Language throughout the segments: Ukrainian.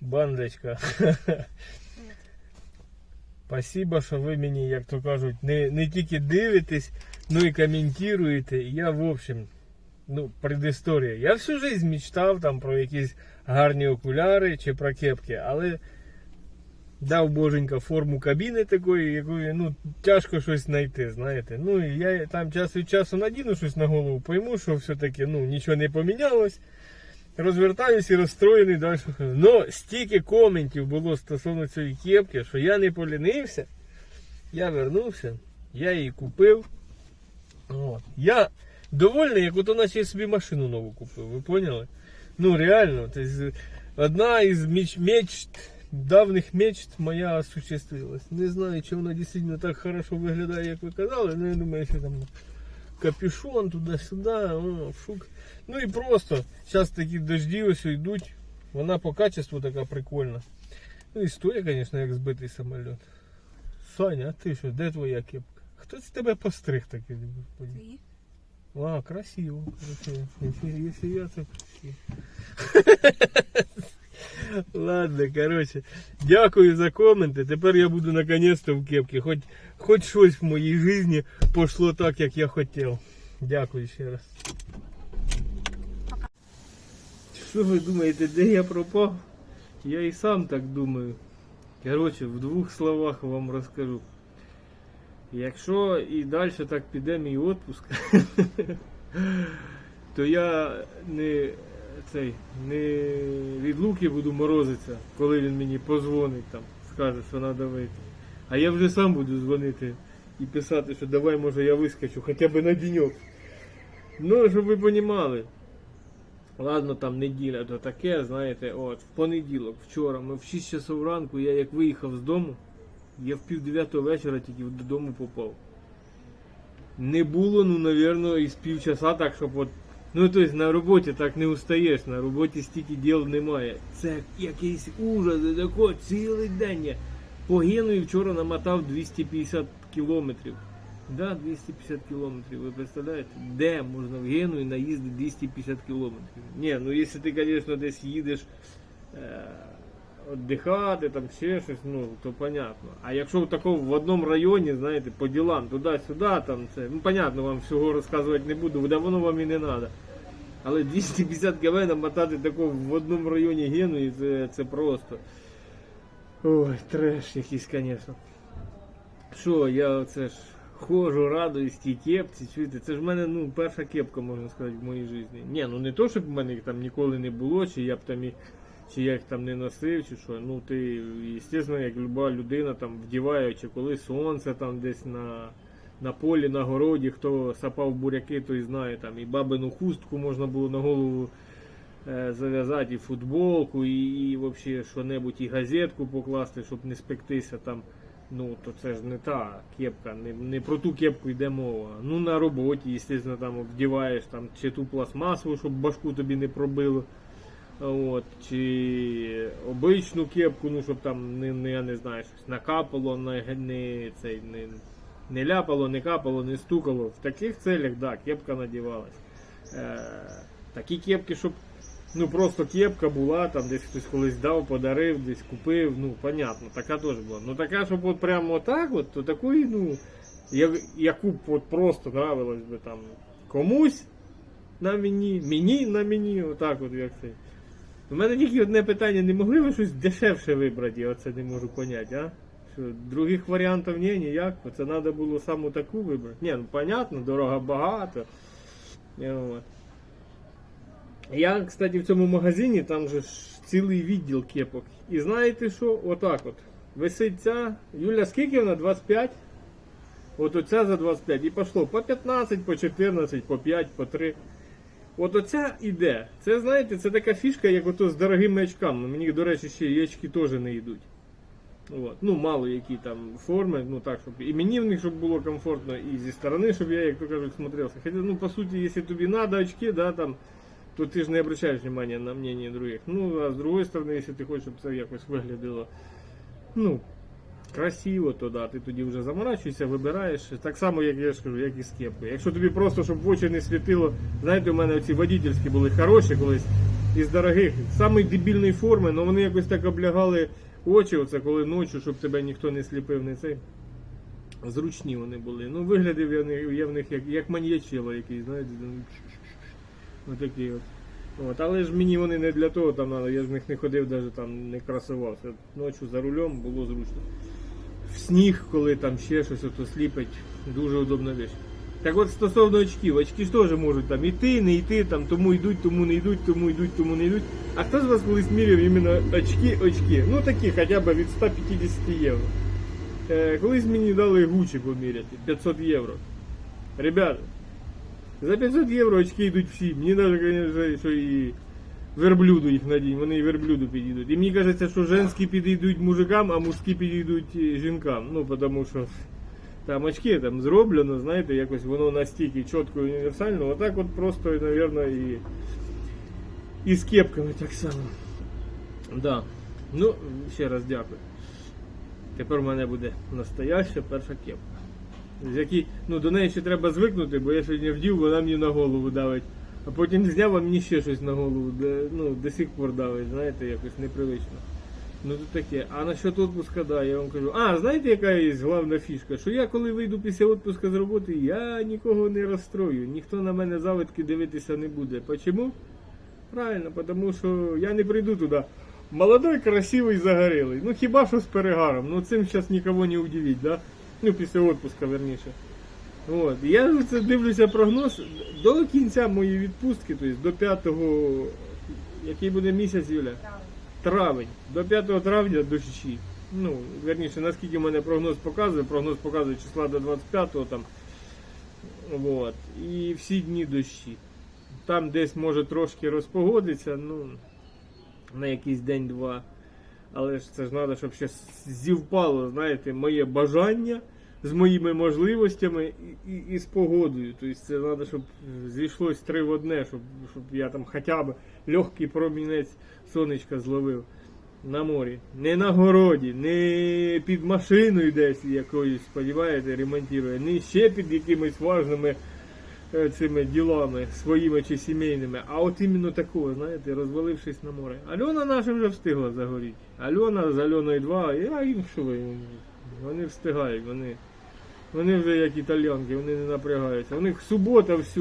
Бандочка. Спасибо, що ви мені, як то кажуть, не, не тільки дивитесь, ну і коментуєте. Я, в общем, ну, предісторія. Я всю жизнь мечтав там про якісь гарні окуляри чи про кепки, але дав боженька форму кабіни такої, якої ну, тяжко щось знайти, знаєте. Ну і я там час від часу надіну щось на голову, пойму, що все-таки ну, нічого не помінялось. Розвертаюсь і розстроєний далі. Ну, стільки коментів було стосовно цієї кепки, що я не полінився. Я вернувся, я її купив. От. Я довольний, як ото наче я собі машину нову купив, ви поняли? Ну реально, то есть, одна із меч, мечт, давних мечт моя осуществилась. Не знаю, чи вона дійсно так хорошо виглядає, як ви казали, але я думаю, що там капюшон туди-сюди, о, шук. Ну і просто, зараз такі дожді ось йдуть, вона по качеству така прикольна. Ну і стоїть, звісно, як збитий самоліт. Саня, а ти що, де твоя кепка? Хто це тебе постриг такий? господи? Ти? А, красиво, красиво. Если, если я, то красиво. Ладно, короче. Дякую за коменти. Тепер я буду наконец-то в кепці. Хоч, хоч щось в моїй житті пошло так, як я хотів. Дякую ще раз. Що ви думаєте, де я пропав? Я і сам так думаю. Короче, в двох словах вам розкажу. Якщо і далі так піде мій відпуск, то я не, цей, не від луки буду морозитися, коли він мені позвонить там, скаже, що треба вийти. А я вже сам буду дзвонити і писати, що давай, може, я вискочу хоча б на деньок. Ну, щоб ви розуміли. Ладно, там неділя, то таке, знаєте, от, в понеділок, вчора, ми в 6 часов ранку, я як виїхав з дому, я в пів дев'ятого вечора тільки додому попав. Не було, ну, навірно, із півчаса так, щоб от. Ну, тобто на роботі так не устаєш, на роботі стільки діл немає. Це якийсь ужас, тако, цілий день я по і вчора намотав 250 кілометрів. Да, 250 кілометрів, ви представляєте? Де можна в Генуї наїздити 250 кілометрів? Ні, ну якщо ти, звісно, десь їдеш е, віддихати, там ще щось, ну, то понятно. А якщо в такому в одному районі, знаєте, по ділам, туди-сюди, там це, ну понятно, вам всього розказувати не буду, де воно вам і не треба. Але 250 км намотати такого в одному районі Генуї, це, це просто. Ой, треш якийсь, звісно. Що, я оце ж ходжу, радуюсь тій кепці, чуєте, це ж в мене ну, перша кепка, можна сказати, в моїй житті. Ні, ну не то, щоб в мене їх там ніколи не було, чи я б там і, чи я їх там не носив, чи що. Ну ти, звісно, як люба людина там вдіває, чи коли сонце там десь на, на полі, на городі, хто сапав буряки, той знає там і бабину хустку можна було на голову е, зав'язати, і футболку, і, і взагалі що-небудь, і газетку покласти, щоб не спектися там. Ну, то це ж не та кепка, не, не про ту кепку йде мова. Ну на роботі, звісно, там вдіваєш там чи ту пластмасову, щоб башку тобі не пробило. От, чи обичну кепку, ну щоб там не, не я не знаю, щось накапало, не, не, цей, не, не ляпало, не капало, не стукало. В таких целях, да, кепка надівалась. Е, такі кепки, щоб ну просто кепка була, там десь хтось колись дав, подарив, десь купив, ну понятно, така теж була. Ну така, щоб от прямо отак, от, то такої, ну, я- яку б от просто нравилось би там комусь на мені, мені на мені, отак от як це. У мене тільки одне питання, не могли ви щось дешевше вибрати, я оце не можу поняти, а? Що, других варіантів ні, ніяк, це треба було саму таку вибрати. Ні, ну понятно, дорога багато. Я, кстати, в цьому магазині там же ж цілий відділ кепок. І знаєте що? Отак от. Висить ця. Юля, скільки вона? 25? От оця за 25. І пішло по 15, по 14, по 5, по 3. От оця іде. Це, знаєте, це така фішка, як ото з дорогими очками. Мені, до речі, ще і очки теж не йдуть. От. Ну, мало які там форми, ну так, щоб і мені в них щоб було комфортно, і зі сторони, щоб я, як то кажуть, смотрелся. Хоча, ну, по суті, якщо тобі треба очки, да, там, то ти ж не обращаєш внимания на мнение других. Ну, а з другої сторони, якщо ти хочеш, щоб це якось виглядало, ну, красиво, то да, ти тоді вже заморачуєшся, вибираєш. Так само, як я ж кажу, як і з кепкою. Якщо тобі просто, щоб в очі не світило, знаєте, у мене оці водительські були хороші колись. із дорогих, самої дебільної форми, але вони якось так облягали очі, оце коли ночі, щоб тебе ніхто не сліпив, не цей. Зручні вони були. Ну, виглядів я, в них як, як маньячило якийсь, знаєте, отакий от. От, але ж мені вони не для того там надо, я ж в них не ходив, навіть там не красувався. Ночі за рулем було зручно. В сніг, коли там ще щось ото сліпить, дуже удобна річ. Так от стосовно очків, очки ж теж можуть там іти, не йти, там тому йдуть, тому не йдуть, тому йдуть, тому не йдуть. А хто з вас колись міряв іменно очки, очки? Ну такі хоча б від 150 євро. Е, колись мені дали гучі поміряти, 500 євро. Ребята, за 500 євро очки йдуть всі. Мені навіть, звісно, що і верблюду їх надінь, вони і верблюду підійдуть. І мені кажеться, що женські підійдуть мужикам, а мужські підійдуть е, жінкам. Ну, тому що там очки там зроблено, знаєте, якось воно настільки чітко і універсально. Отак от просто, напевно, і, і з кепками так само. Да. Ну, ще раз дякую. Тепер в мене буде настояща перша кепка. З якій, ну, до неї ще треба звикнути, бо я сьогодні вдів, вона мені на голову давить. А потім зняв, а мені ще щось на голову. Де, ну, до сих пор давить, знаєте, якось непривично. Ну то таке. А насчет отпуска, да, я вам кажу. А, знаєте, яка є головна фішка? Що я коли вийду після отпуска з роботи, я нікого не розстрою. Ніхто на мене завитки дивитися не буде. Почому? Правильно, тому що я не прийду туди. Молодой, красивий, загорелий. Ну хіба що з перегаром. Ну цим зараз нікого не удивить, да? Ну, після отпуска, верніше. От. Я це дивлюся прогноз до кінця моєї відпустки, тобто до 5-го, який буде місяць, Юля? Травень. До 5 травня дощі. Ну, верніше, наскільки в мене прогноз показує, прогноз показує числа до 25-го там. Вот. І всі дні дощі. Там десь може трошки розпогодиться, ну, на якийсь день-два. Але ж це ж треба, щоб ще зівпало, знаєте, моє бажання з моїми можливостями і, і, і з погодою. Тобто це треба, щоб зійшлось три в одне, щоб, щоб я там хоча б легкий промінець сонечка зловив на морі. Не на городі, не під машиною десь якоюсь, сподіваєте, ремонтує, не ще під якимись важними е, цими ділами своїми чи сімейними, а от іменно такого, знаєте, розвалившись на море. Альона наша вже встигла загоріти. Альона з Альоною 2, я їм що ви, вони встигають, вони. Вони вже як італіянки, вони не напрягаються. У них субота все,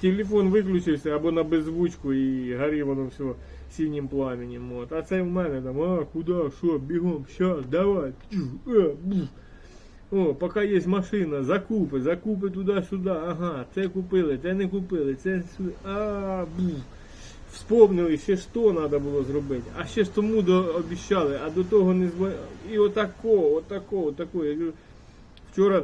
телефон виключився або на беззвучку і горі воно все синім пламенем. От. А це в мене там, а куди, що, бігом, щас, давай. е. О, поки є машина, закупи, закупи туди-сюди, ага, це купили, це не купили, це сюди, а, бух. Вспомнили, ще то треба було зробити, а ще ж тому до, обіщали, а до того не зва... І отако, отако, отако. Я кажу, вчора.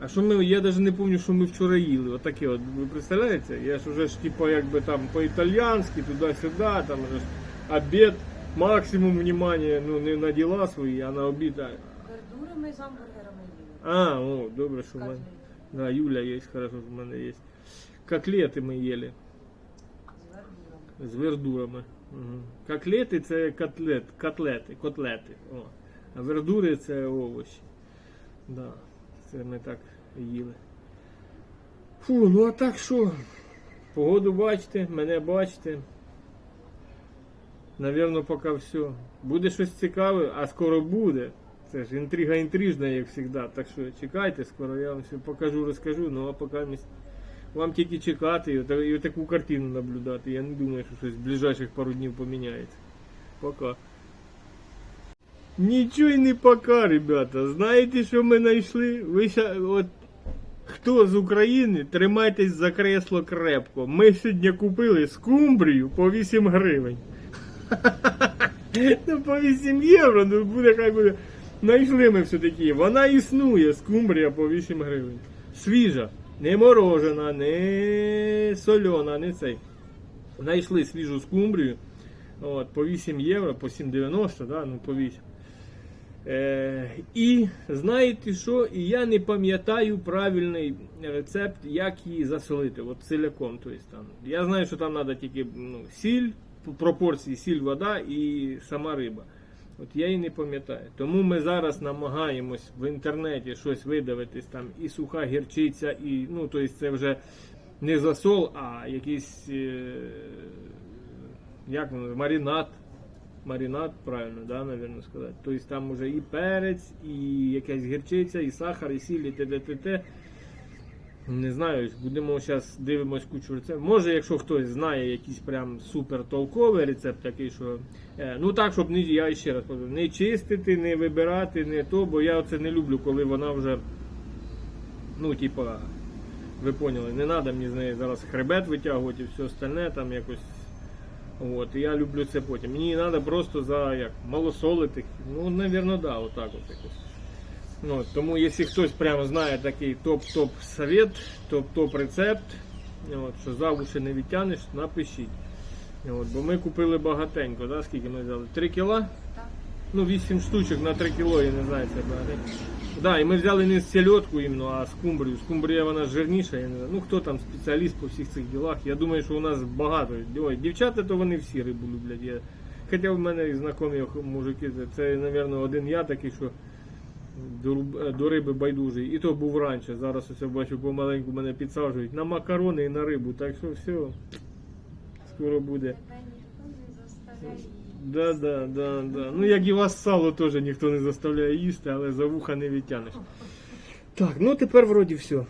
А що ми, я навіть не пам'ятаю, що ми вчора їли. Отаке, от, ви представляєте? Я ж уже ж типа якби там по-італійськи, туди-сюди, там же ж обід, максимум внимания, ну не на діла свої, а на обід. А, Вердурами з гамбургерами їли. А, о, добре, що в мене. Да, Юля є, хорошо, що в мене є. Котлети ми їли з вердурами. з вердурами. Угу. Котлети це котлет, котлети, котлети. О. А вердури це овочі. Да, це ми так їли. Фу, ну а так що? Погоду бачите, мене бачите. Навірно, поки все. Буде щось цікаве, а скоро буде. Це ж інтрига інтрижна, як завжди. Так що чекайте, скоро я вам все покажу, розкажу, ну а поки вам тільки чекати і таку картину наблюдати. Я не думаю, що щось в ближайших пару днів поміняється. Пока. Нічого не пока, ребята. Знаєте, що ми знайшли? Ви ща, от Хто з України, тримайтесь за кресло крепко. Ми сьогодні купили скумбрію по 8 гривень. Ну, по 8 євро, ну буде хай буде. Знайшли ми все-таки. Вона існує, скумбрія по 8 гривень. Свіжа, не морожена, не сольона, не цей. Знайшли свіжу скумбрію. От, по 8 євро, по 7,90, да, ну по 8. Е, і знаєте що? І я не пам'ятаю правильний рецепт, як її засолити. От ціляком. Тобто, там. Я знаю, що там треба тільки ну, сіль, по пропорції сіль, вода і сама риба. От я її не пам'ятаю. Тому ми зараз намагаємось в інтернеті щось видавитись там і суха гірчиця, і ну, тобто це вже не засол, а якийсь е, як маринад. Маринад, правильно, да, наверное, сказати. Тобто там уже і перець, і якась гірчиця, і сахар, і сіль, і т.д. Не знаю, будемо зараз дивимось кучу рецептів. Може, якщо хтось знає якийсь прям супер толковий рецепт, такий, що. е, ну так, щоб не, я ще раз кажу, не чистити, не вибирати, не то, бо я це не люблю, коли вона вже. Ну, типа, ви поняли, не треба мені з неї зараз хребет витягувати і все остальне там якось. От, і я люблю це потім. Мені треба просто за як малосолити. Ну, напевно, да, отак от якось. Ну, тому якщо хтось прямо знає такий топ-топ совет, топ-топ рецепт, от, що за уші не відтягнеш, напишіть. От, бо ми купили багатенько, да? скільки ми взяли? 3 кіла? Так. Ну, 8 штучок на 3 кіло, я не знаю, це багатенько. Да, і ми взяли не сельодку іменно, а скумбрію. Скумбрія вона жирніша, я не знаю. Ну хто там спеціаліст по всіх цих ділах. Я думаю, що у нас багато. Ой, дівчата, то вони всі рибу люблять. Я... Хоча в мене і знайомі мужики, це, мабуть, один я такий, що до, е, риби байдужий. І то був раніше. Зараз ось я бачу помаленьку мене підсаджують на макарони і на рибу. Так що все, скоро буде. Тебе ніхто не заставляє. Да, да, да, да. Ну як і вас сало теж ніхто не заставляє їсти, але за вуха не відтянеш. Так, ну тепер вроді все.